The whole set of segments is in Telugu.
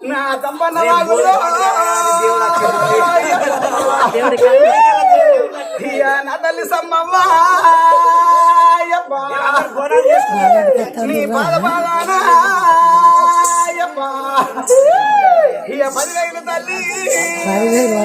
నా సంపన్న నా తల్లి సమ్మవ్వ. నీ పదివేలు తల్లి. పదివేలు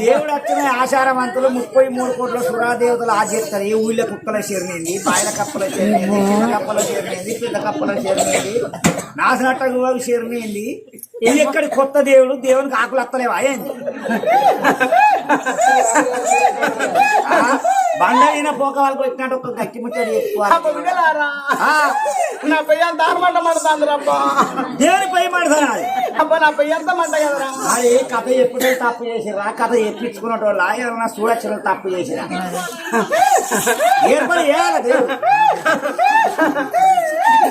దేవుడు వచ్చిన ఆచారవంతులు ముప్పై మూడు కోట్ల సురాదేవతలు ఆచరిస్తారు ఈ ఊళ్ళో కుక్కల చేరినది బాయిల కప్పల చేరినది చిన్న కప్పల చేరినది పెద్ద కప్పల చేరినది నాసినట్ట చేరినది. ఇది ఎక్కడి కొత్త దేవుడు? దేవునికి ఆకులు అత్తలేవా? ఏంది? బండైన పోక వాళ్ళకి వచ్చినట్టు ఒక గట్టి ముచ్చడి నా పెయ్య దారుమంట మండుతాందిరబ్బా దేవుని పై మాడతాను అబ్బా నా పెయ్య ఎంత మంట కదరా. అది కథ ఎప్పుడో తప్పు చేసిరా కథ ఎప్పించుకున్నట్టు ఎవరన్నా చూడొచ్చు తప్పు చేసిరా ఏర్పడి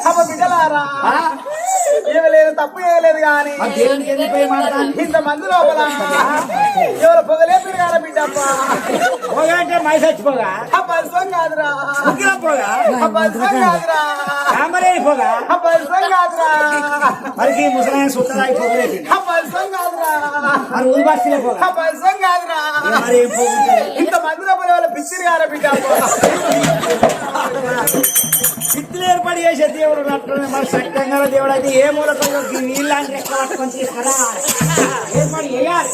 అప్ప బిడ్డలారా ఆ? ఏమి లేదు తప్పు చేయలేదు కానీ ఇంత మంది లోపల. ఎవరు పొగలే తిరగాల బిడ్డ అబ్బా పోగా అంటే మై చచ్చిపోగా ఇష్టం కాదురా. పోగా. ఇష్టం కాదురా. కామరేని పోగా. ఇష్టం కాదురా. మరి ఈ ముసలాయన సుత్తరాయి అబ్బా ఇష్టం కాదురా. మరి ఊరిబస్సులే పోగా. ఇష్టం కాదురా. మరి ఇంత మంది లోపల ఎవరు పిచ్చిరి గారా బిడ్డ అబ్బా చిత్తులు ఏర్పాటు చేసే దేవుడు ఉన్నట్టు మన సత్యంగా దేవుడు అయితే ఏ మూలకంలో నీళ్ళని రెక్క పట్టుకొని తీసుకురా? ఏర్పాటు చేయాలి.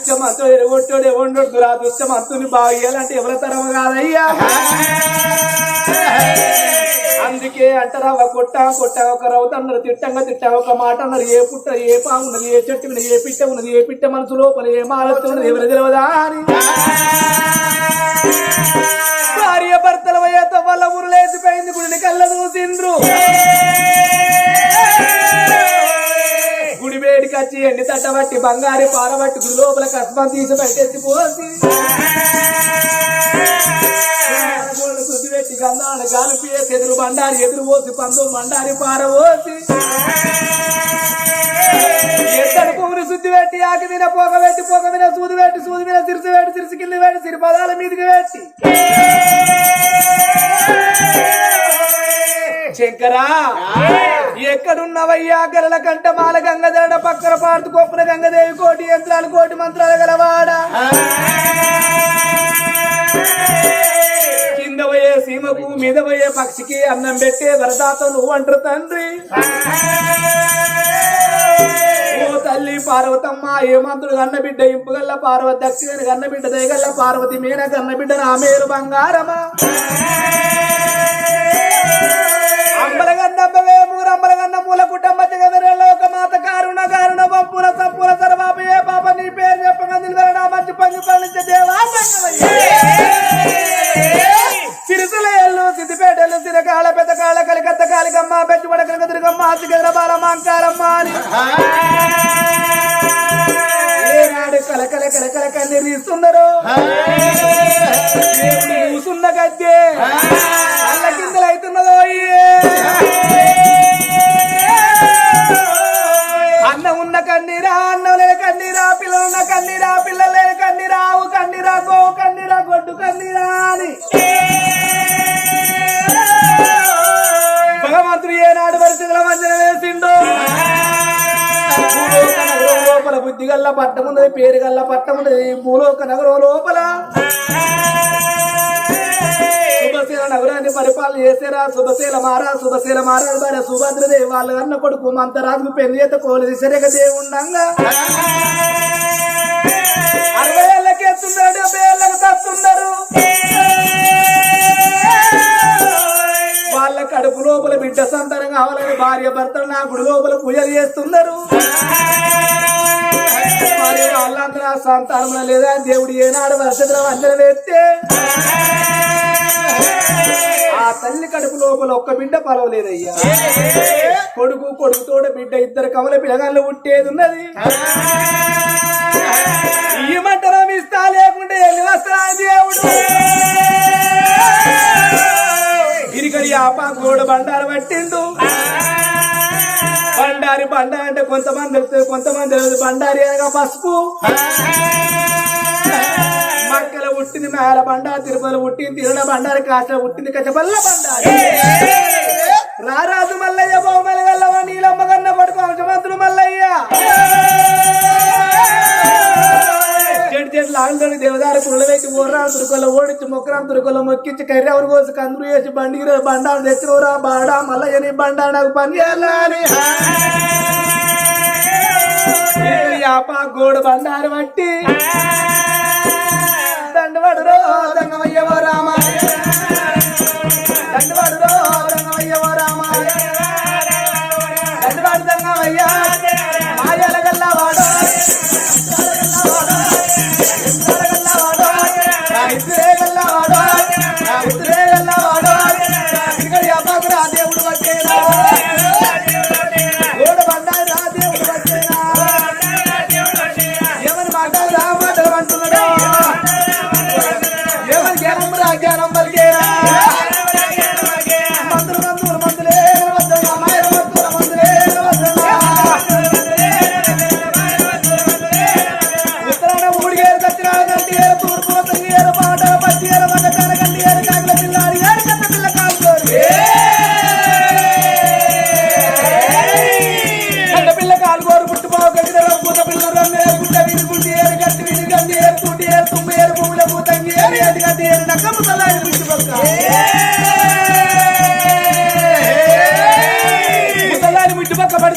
అది అంతో ఎరగొట్టాడు ఎవడొద్దు రా నృత్యం అంతుని బాగా ఎవరి తరం కాదయ్యా? అందుకే అంటారా ఒక కొట్ట కొట్ట ఒక రౌత అన్నారు తిట్టంగా తిట్టా ఒక మాట అన్నారు ఏ పుట్ట ఏ పాము ఉన్నది ఏ చెట్టు ఉన్నది ఏ పిట్ట ఉన్నది ఏ పిట్ట మనసు లోపల ఏ మాలత్తు ఉన్నది ఎవరు తెలియదా అని. భార్య భర్తల వయతో వల్ల ఊరులేసిపోయింది గుడిని కళ్ళ చూసిండ్రు తీసి ఎండి తట్టబట్టి బంగారి పారబట్టి గుడి లోపల కస్మం తీసి పెట్టేసి పోసి. శుద్ధి పెట్టి గంధాలు గాలిపి ఎదురు బండారి ఎదురు పోసి పందు బండారి పార పోసి. ఎద్దరు పువ్వుని శుద్ధి పెట్టి ఆకి మీద పొగ పెట్టి పొగ మీద సూది పెట్టి సూది మీద సిరిసి పెట్టి సిరిసి కింద పెట్టి సిరి పదాల మీదకి పెట్టి. శంకరా! ఎక్కడున్నవయ్యా? గరల కంట మాల గంగధరణ పక్కన పాడుతూ కొప్పున గంగదేవి కోటి యంత్రాలు కోటి మంత్రాలు గలవాడా? కింద పోయే సీమకు మీద పోయే పక్షికి అన్నం పెట్టే వరదాత నువ్వు అంటారు తండ్రి. ఓ తల్లి పార్వతమ్మ ఏమంతుడు గన్న బిడ్డ ఇంపుగల్ల పార్వతి దక్షిణ గన్న బిడ్డ దయగల్ల పార్వతి మీన గన్న బిడ్డ రామేరు బంగారమా? అంబలగన్నబ్బవే మూరంబలగన్న మూల కుటుంబ జగదరలోక మాత కారుణ కారుణ పంపుల తప్పుల సర్వాప ఏ పాప నీ పేరు చెప్పగా నిలవరడా మంచి పంగు పనిచే దేవా సిద్దిపేటలు సిరకాల పెద్దకాల కలికత్త కాలికమ్మ పెట్టుబడ కనకదుర్గమ్మ సిగర బాల మాంకారమ్మ అని ఏనాడు కలకల కలకల కన్నీరిస్తున్నారు కూసున్న గద్దె. అవుతున్నదో అన్న ఉన్న కన్నీరా అన్నం లేని కన్నీరా పిల్లలు ఉన్న కన్నీరా పిల్లలు లేని కన్నీరా ఆవు కన్నీరా గో కన్నీరా గొడ్డు కన్నీరా అని. భగవంతుడు ఏనాడు పరిస్థితుల మధ్యన వేసిండో లోపల బుద్ధి గల్ల పట్టమున్నది పేరు గల్ల పట్టమున్నది భూలోక నగరం లోపల. చేసేరా శుభశీల మారా శుభశీల మారా భార్య సుభద్రదేవి వాళ్ళ అన్న కొడుకు మంతరాజుకు పెళ్ళి చేత కోలు సరిగ దేవుండంగా అరవై ఏళ్ళకి ఎత్తున్నారు డెబ్బై ఏళ్ళకి తస్తున్నారు వాళ్ళ కడుపు లోపల బిడ్డ సంతానం కావాలని భార్య భర్తలు నా గుడి లోపల పూజలు చేస్తున్నారు మరి వాళ్ళందరూ సంతానం లేదా? దేవుడు ఏనాడు వర్షద్రం అందరూ వేస్తే. తల్లి కడుపు లోపల ఒక్క బిడ్డ పలవలేదయ్యా కొడుకు కొడుకుతోడ బిడ్డ ఇద్దరు కమల పిల్లగాళ్ళు పుట్టేది ఉన్నది. ఇయ్యమంటారా ఇస్తా లేకుంటే ఎన్ని వస్తా దేవుడు? ఆప గోడ బండారు పట్టిండు. బండారి బండ అంటే కొంతమంది తెలుస్తుంది కొంతమంది తెలియదు బండారి అనగా పసుపు. పుట్టింది మేల బండారు తిరుపతిలో పుట్టింది తిరుణ బండారి కాసిన పుట్టింది కచ్చబల్ల బండారి రారాజు మల్లయ్య బహుమలి గల్లవ నీలమ్మ కన్న కొడుకు వంశమంతుడు మల్లయ్య. ఆగులని దేవదారు కుళ్ళ వేసి ఓర్రాలు తురుకొల్ల ఓడించి మొక్కరాలు తురుకొల్ల మొక్కించి కర్రెవరు కోసి కందులు వేసి బండి బండాలు తెచ్చినవురా బాడా మల్లయ్యని బండా నాకు పని చేయాలని యాప గోడ బండారు బట్టి దండవాడు రో దంగమయ్యవో రామ.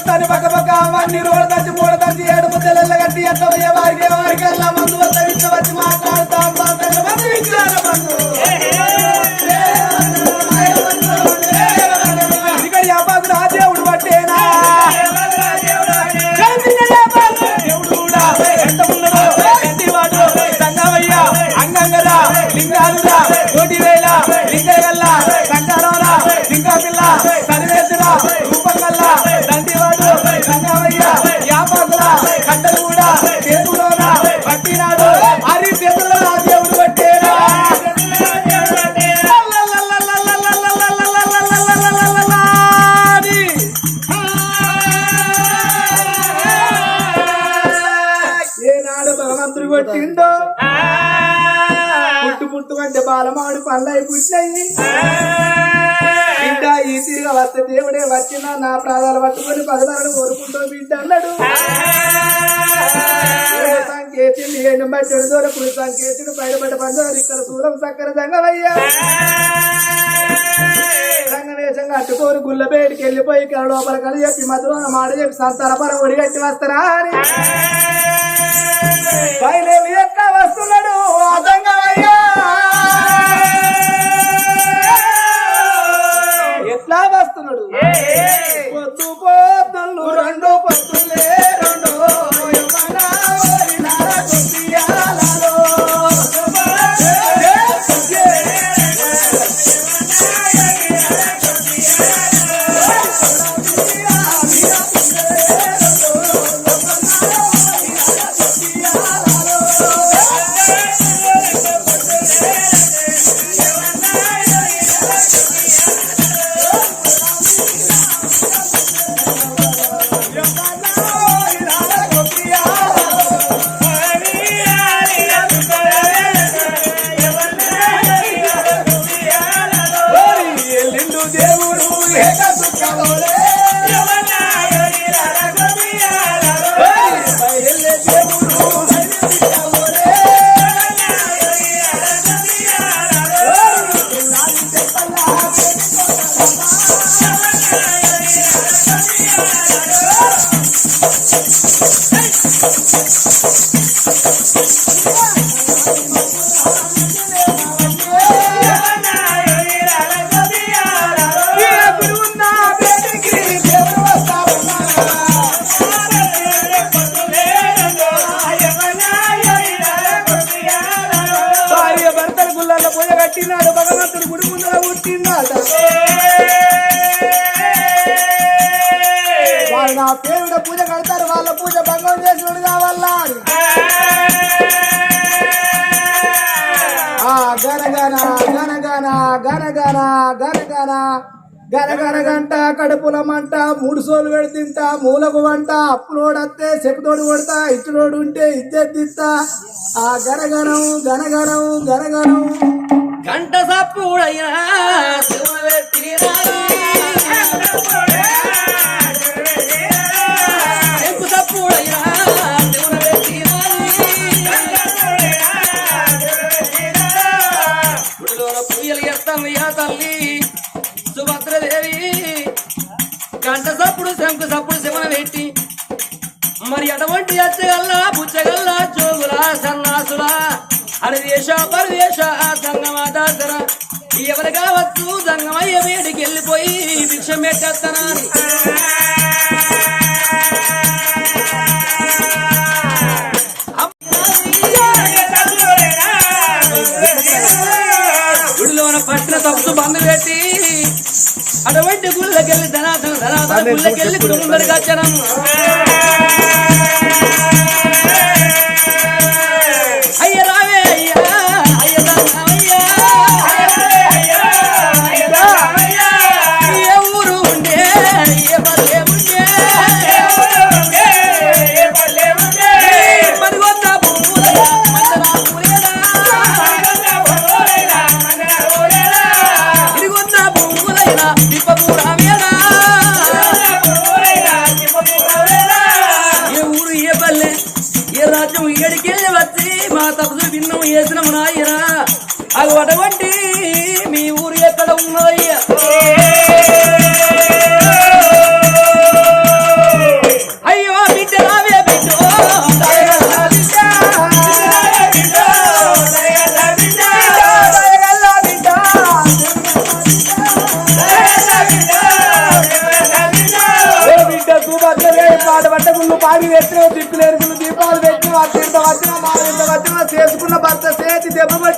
ముట్టు పక్క పక్క అవన్నీ రోడ్ దంచి మూడ దంచి ఏడు ముద్దల గట్టి ఎంత వారికి వారికి అలా మందు వద్ద విచ్చ వచ్చి మాట్లాడతాం. నా ప్రాణాలు పట్టుకొని పగలాలను కోరుకుంటూ బిడ్డ అన్నాడు. సంకేతుడు ఎండు మట్టెడు దూరకుడు సంకేతుడు బయటపడ్డ పండు ఇక్కడ దూరం సక్కర దంగమయ్యా రంగనేశంగా అట్టుకోరు గుళ్ళ బయటికి వెళ్ళిపోయి ఇక్కడ లోపల కళ చెప్పి మధులో మాట చెప్పి సంతాన పరం ఒడిగట్టి వస్తారా అని. ఎట్లా వస్తున్నాడు. ఎట్లా వస్తున్నాడు? కట్టినాడు భగవంతుడు గుడి ముందర పుట్టిందాట వాళ్ళు నా పేరుడ పూజ కడతారు వాళ్ళ పూజ భంగం చేసినోడు కావాలా ఆ గనగన గనగన గనగన గనగన గనగన గంట కడుపుల మంట మూడు సోలు పెడుతుంటా మూలకు వంట అప్పులోడత్తే చెప్పుతోడు కొడతా ఇచ్చులోడు ఉంటే ఇచ్చేదిస్తా ఆ గనగనం గనగనం గనగనం గంట సప్పుడయ్యా తల్లి. సుభద్రదేవి. గంట సప్పుడు అరదేశ పరదేశ సంగమ దాసర. ఎవరు కావచ్చు సంగమయ్య వేడికి వెళ్ళిపోయి భిక్ష పెట్టేస్తానని గుడిలోన పట్టిన తప్పు బంధు పెట్టి అటువంటి గుళ్ళకెళ్ళి ధనాథన ధనాథన గుళ్ళకెళ్ళి గుడి ముందరికి వచ్చడం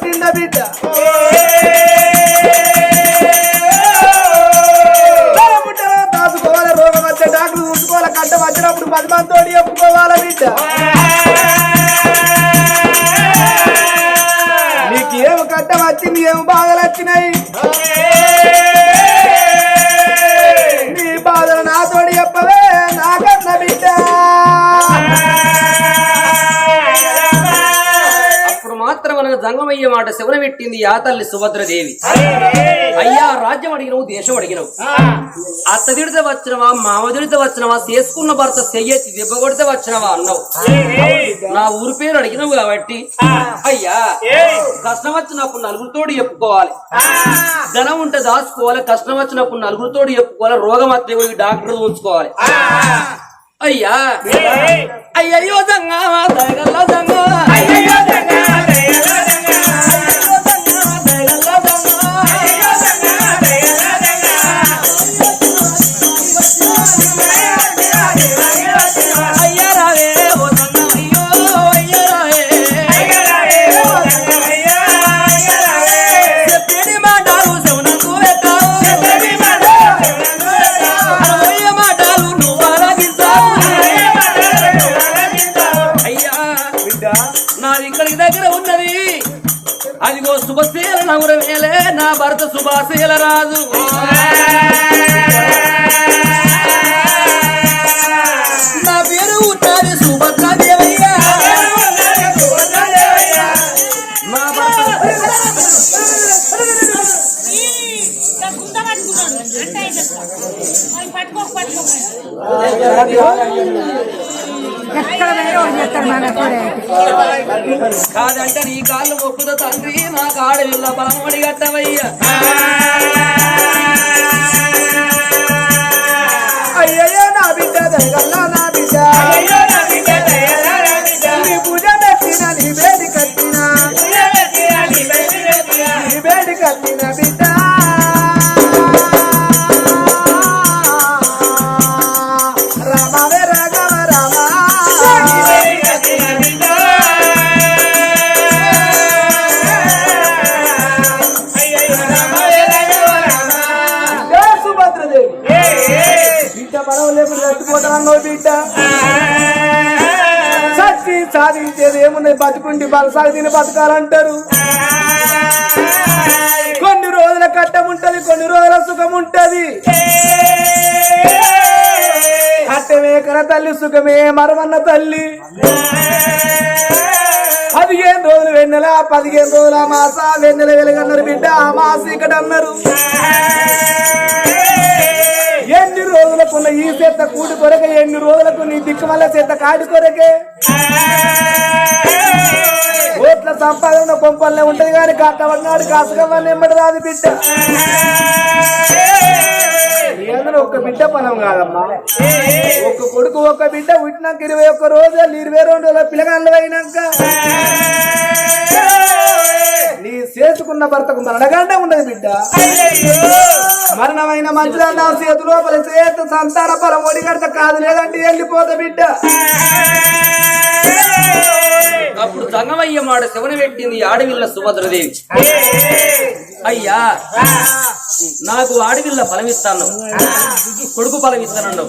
దెబ్బ బిడ్డ. జంగమయ్యే మాట శివన పెట్టింది ఆ తల్లి సుభద్రదేవి. అయ్యా రాజ్యం అడిగినవు దేశం అడిగినవు. అత్త తిడితే వచ్చినవా మామ తిడితే వచ్చినవా చేసుకున్న భర్త చెయ్యెత్తి దెబ్బ కొడితే వచ్చినవా అన్నావు. నా ఊరి పేరు అడిగినవు కాబట్టి. అయ్యా కష్టం వచ్చినప్పుడు నలుగురితోటి చెప్పుకోవాలి. ధనం ఉంటే దాచుకోవాలి కష్టం వచ్చినప్పుడు నలుగురితోటి చెప్పుకోవాలి రోగం వస్తే పోయి డాక్టర్ ఉంచుకోవాలి అయ్యా అయ్యయ్యో దంగా దయగల్ల దంగా నగుర వేలే నా భర్త శుభాశీల రాజు నా పేరు ఉన్నది సుభద్ర దేవయ్య నా భర్త గుంత పట్టుకున్నాడు అంటే అయిపోతా మరి పట్టుకోక పట్టుకోక ఎక్కడ వేరే వాళ్ళు చేస్తారు మన కూడా కాదంటే నీ కాళ్ళు మొక్కుత తండ్రి నా కాడవిల్ల బలమడి గట్టవయ్యా అయ్యయ్యో నా బిడ్డ దయగల్లా నా బిడ్డ. బిడ్డ. సచ్చి సాధించేది ఏమున్నది బతుకుండి బలసాగి తిని బతకాలంటారు. కొన్ని రోజుల కట్టం ఉంటది కొన్ని రోజుల సుఖం ఉంటది. కట్టమే కన తల్లి సుఖమే మరమన్న తల్లి. పదిహేను రోజులు వెన్నెల పదిహేను రోజుల మాస వెన్నెల వెలుగన్నారు బిడ్డ ఆ మాస ఇక్కడ అన్నారు ఎన్ని రోజులకున్న ఈ చేత కూడి కొరకే ఎన్ని రోజులకు నీ దిక్కుమల్ల చేత కాడి కొరకే? ఓట్ల సంపాదన కొంపల్లే ఉంటది కానీ కట్టవన్నాడు కాసుకవన్నీ ఎమ్మడి రాదు బిడ్డ. ఏదైనా ఒక్క బిడ్డ పనం కాదమ్మా. ఒక్క కొడుకు ఒక్క బిడ్డ పుట్టినాక ఇరవై ఒక్క రోజులు ఇరవై రెండు రోజుల పిల్లగాళ్ళు అయినాక నీ చేసుకున్న భర్తకు మరణగంట ఉన్నది బిడ్డ. మరణమైన మంచిదా నా చేతి లోపల చేత సంతాన ఫలం ఒడిగడత కాదు లేదంటే వెళ్ళిపోతా బిడ్డ. అప్పుడు సంగమయ్య మాట శివన పెట్టింది ఆడవిల్ల సుభద్రదేవి. అయ్యా నాకు ఆడవిల్ల ఫలమిస్తాను కొడుకు ఫలమిస్తాను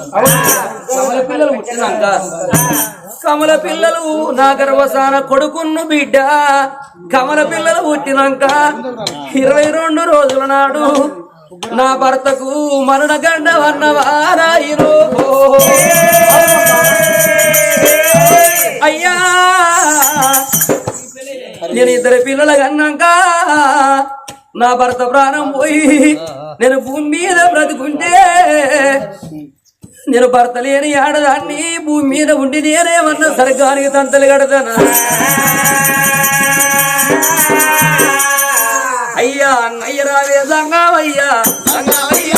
కమల పిల్లలు ముట్టినాక. కమల పిల్లలు నా గర్వసాన కొడుకున్ను బిడ్డ. కమల పిల్లలు పుట్టినాక ఇరవై రెండు రోజుల నాడు నా భర్తకు మరణ గండ వన్నవారాయిరో అయ్యా నేను ఇద్దరు పిల్లల కన్నాక నా భర్త ప్రాణం పోయి నేను భూమి మీద బ్రతుకుంటే నేను భర్త లేని ఆడదాన్ని భూమి మీద ఉండి నేనేమన్నా సరిగ్గానికి తంతలు కడతానా? అయ్యా అన్నయ్య రావే సంగావయ్యా అయ్య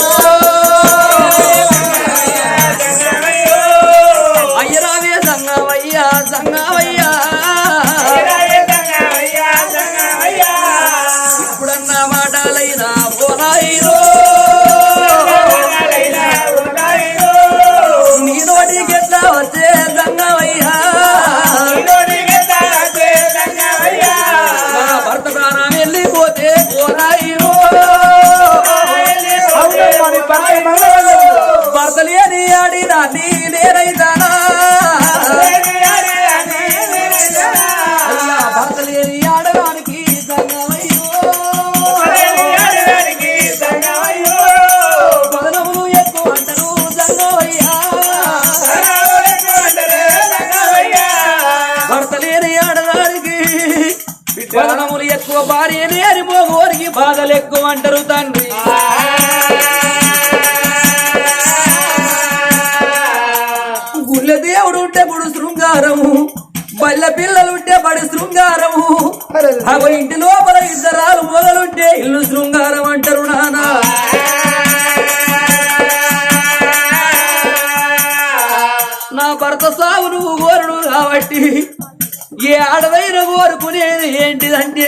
ఏ ఆడదైన కోరుకునేది ఏంటిదంటే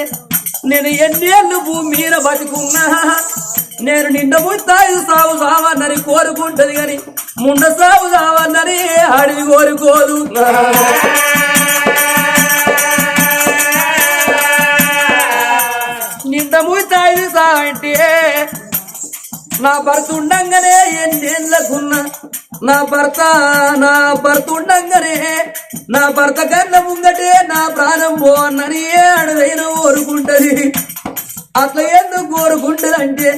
నేను ఎన్నేళ్ళు భూమి మీద బతుకున్నా. నేను నిండ ముత్తాయి సాగు సావన్నని కోరుకుంటది గాని ముండ సాగు సావన్నని అడిగి కోరుకోదు నిండ ముత్తాయి సావంటే నా భర్త ఉండంగానే ఎన్నేళ్ళకున్నా నా భర్త నా భర్త ఉండంగానే నా భర్త కన్న ముంగటే నా ప్రాణం పోన్నని అడవైన కోరుకుంటది అట్లా ఎందుకు కోరుకుంటదంటే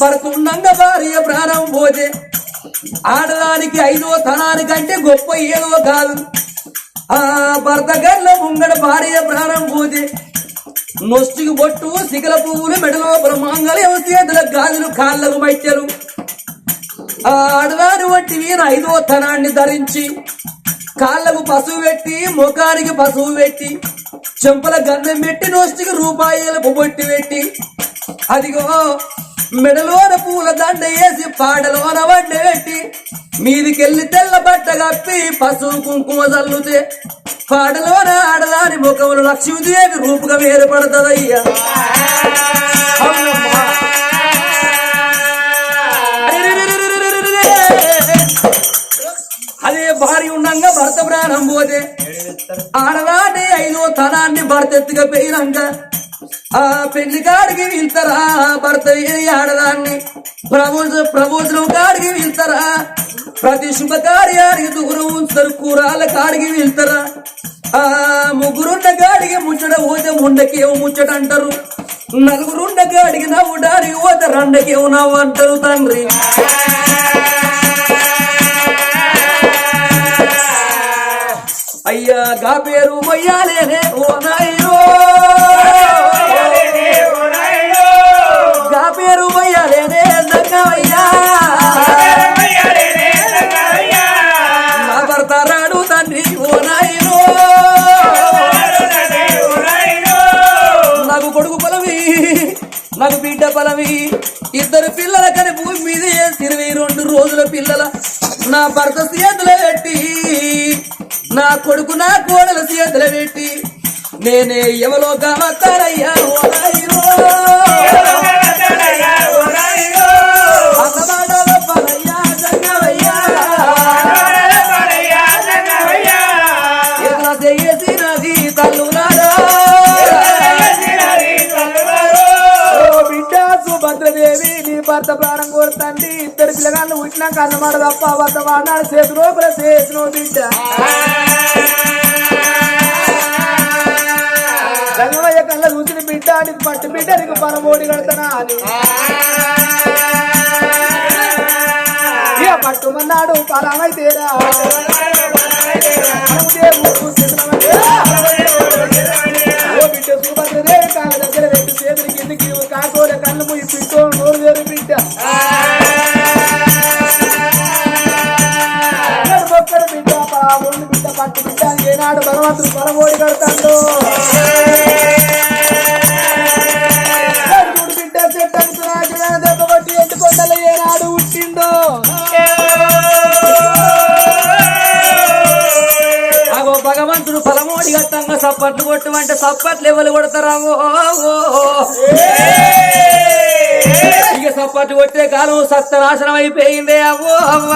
భర్త ఉండంగా భార్య ప్రాణం పోతే ఆడదానికి ఐదో తనానికంటే గొప్ప ఏదో కాదు. ఆ భర్త గల్ల ముంగడ భార్య ప్రాణం పోతే నొస్టికి బొట్టు సిగల పువ్వులు మెడలో బ్రహ్మాంగళం చేతుల గాజులు కాళ్ళకు మట్టెలు ఆడవారి వంటివి వంటి వీణ ఐదో తనాన్ని ధరించి కాళ్ళకు పసుపు పెట్టి ముఖానికి పసుపు పెట్టి చెంపల గంధం పెట్టి నోస్టికి రూపాయల బొట్టి పెట్టి అదిగో మెడలోన పూల దండ వేసి పాడలోన వండ పెట్టి మీదికెళ్ళి తెల్ల బట్ట కప్పి పసుపు కుంకుమ చల్లుతే పాడలోన ఆడదాని ముఖములు లక్ష్మీదేవి రూపకం వేరుపడుతుందయ్యా. అదే భార్య ఉండంగా భర్త ప్రాణం పోతే ఆడదాన్ని ఐదో తనాన్ని భర్త ఎత్తుగా పోయినాక ఆ పెళ్ళి కాడికి వెళ్తారా? భర్త లేని ఆడదాన్ని? ప్రమోజ ప్రమోజనం కాడికి వెళ్తారా? ప్రతి శుభ కార్యానికి దూరం ఉంచుతారు కూరాల కాడికి వెళ్తారా? ఆ ముగ్గురున్న గాడికి ముచ్చట పోతే ముండకేమో ముచ్చట అంటారు. నలుగురున్న గాడికి నవ్వుడానికి పోతే రెండకేమో నవ్వంటారు తండ్రి. అయ్యా గా పేరు మొయ్యాలేనే ఓ నాయ. నాకు బిడ్డ పొలవి. ఇద్దరు పిల్లల కని భూమి మీద ఇరవై రెండు రోజుల పిల్లల నా భర్త చేతులు పెట్టి నా కొడుకు నా కోడల చేతులు పెట్టి నేనే ఎవలో కావస్తానయ్యా భర్త ప్రాణం కోరుతండి ఇద్దరు పిల్లగాళ్ళు ఉంటున్నాక అన్నమాట తప్ప భర్త వాడినాడు చేతి లోపల చేసిన బిడ్డ. రంగమయ్య కళ్ళ చూసిన బిడ్డ నీకు పట్టు బిడ్డ నీకు పరమోడి కడతనా అని. పట్టుమన్నాడు పరమైతేరా ఈనాడు భగవంతుడు పొలమోడి కడతాడు. బిడ్డ చెట్టు దెబ్బ కొట్టి ఎండుకొండలు ఏనాడు అగో భగవంతుడు ఫలమోడి గట్టంగా సప్పట్లు కొట్టమంటే సప్పట్లు ఎవరు కొడతారావో ఇక సప్పట్లు కొట్టే కాలం సత్తనాశనం అయిపోయిందే అవ్వో అవ్వ.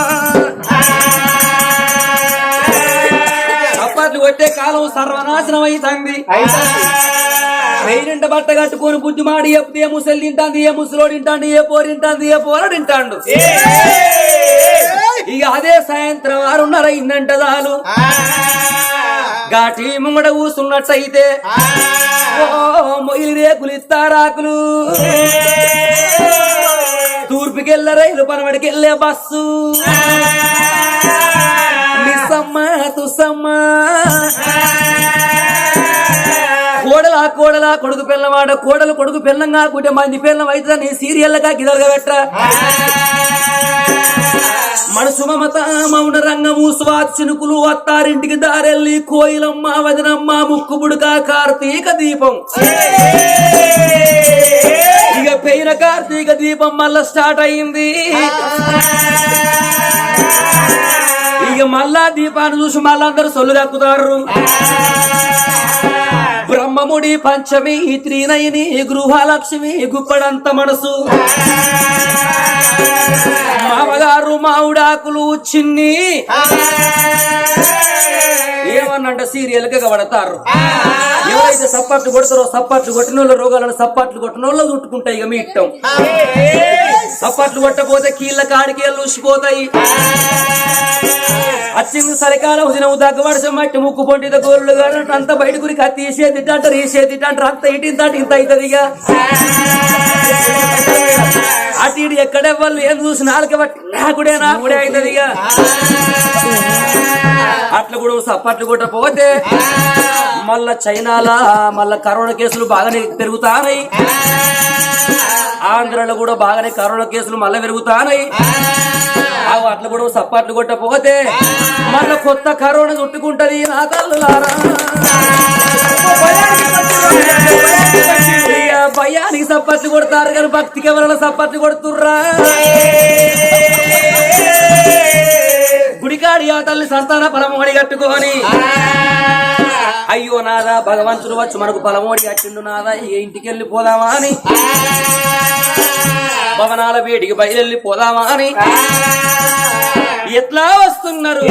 సప్పట్లు కొట్టే కాలం సర్వనాశనం అయితుంది వెయ్యింట బట్ట కట్టుకొని బుద్ధి మాడి చెప్తే ఏ ముసలి తింటాంది ఏ ముసలోడు తింటాండు ఏ పోరు తింటాంది ఏ పోర తింటాండు. ఇక అదే సాయంత్రం ఆరున్నర అయిందంట చాలు. ఘాటి ముంగడ కూసున్నట్టయితే మొయిలి రేకులు ఇస్తారాకులు తూర్పుకెళ్ళ రైలు పనబడికెళ్ళే బస్సు. తుసమ్మ కోడలా కోడలా కొడుకు పిల్లవాడ కోడలు కొడుకు పిల్లంగా కాకుంటే మంది పిల్లం అయితే నీ సీరియల్గా గిదలుగా పెట్టరా మన సుమమత మౌన రంగము స్వాత్ చినుకులు అత్తారింటికి దారెల్లి కోయిలమ్మ వదినమ్మ ముక్కు బుడక కార్తీక దీపం. ఇక పెయిన కార్తీక దీపం మళ్ళా స్టార్ట్ అయింది. ఇక మళ్ళా దీపాన్ని చూసి మళ్ళందరూ సొల్లు దక్కుతారు. బ్రహ్మముడి పంచమి త్రినయని గృహలక్ష్మి గుప్పడంత మనసు. మామగారు మావుడాకులు చిన్ని. ఏమన్నంట సీరియల్గా పడతారు ఎవరైతే సప్పట్లు కొడతారో సప్పట్లు కొట్టిన వాళ్ళ రోగాలను సప్పట్లు కొట్టిన వాళ్ళు చుట్టుకుంటాయి ఇక మీ ఇట్టం సప్పట్లు కొట్టపోతే కీళ్ళ కాడికి లూసిపోతాయి వచ్చింది సరికాలం దినవు దగ్గబడిసే మట్టి ముక్కు పొంటిద గోరులు కానీ అంత బయట గురికి అది తీసేది అంటారు ఇటు అంటారు అంత ఇటు ఇంత అటు ఇంత అవుతుంది ఇక. అటు ఇటు ఎక్కడే వాళ్ళు ఏం చూసి నాలుక బట్టి నాకుడే నాకుడే అవుతుంది ఇక. అట్లా కూడా సప్పట్లు కొట్టపోతే మళ్ళా చైనాలా మళ్ళా కరోనా కేసులు బాగానే పెరుగుతానాయి ఆంధ్రలో కూడా బాగానే కరోనా కేసులు మళ్ళీ పెరుగుతానాయి అవి అట్లా కూడా సప్పట్లు కొట్టపోతే మళ్ళా కొత్త కరోనా చుట్టుకుంటది నా తల్లులారా. భయానికి సప్పట్లు కొడతారు కానీ భక్తికి ఎవరైనా సప్పట్లు కొడుతుర్రా? గుడికాడి ఆ తల్లి సంతాన కట్టుకొని. అయ్యో నాదా భగవంతుడు వచ్చి మనకు పలమోడి కట్టిండు నాదా ఏ ఇంటికి వెళ్ళి పోదామా అని. భవనాల వేడికి బయలుదేరి పోదామా అని. ఎట్లా వస్తున్నారు?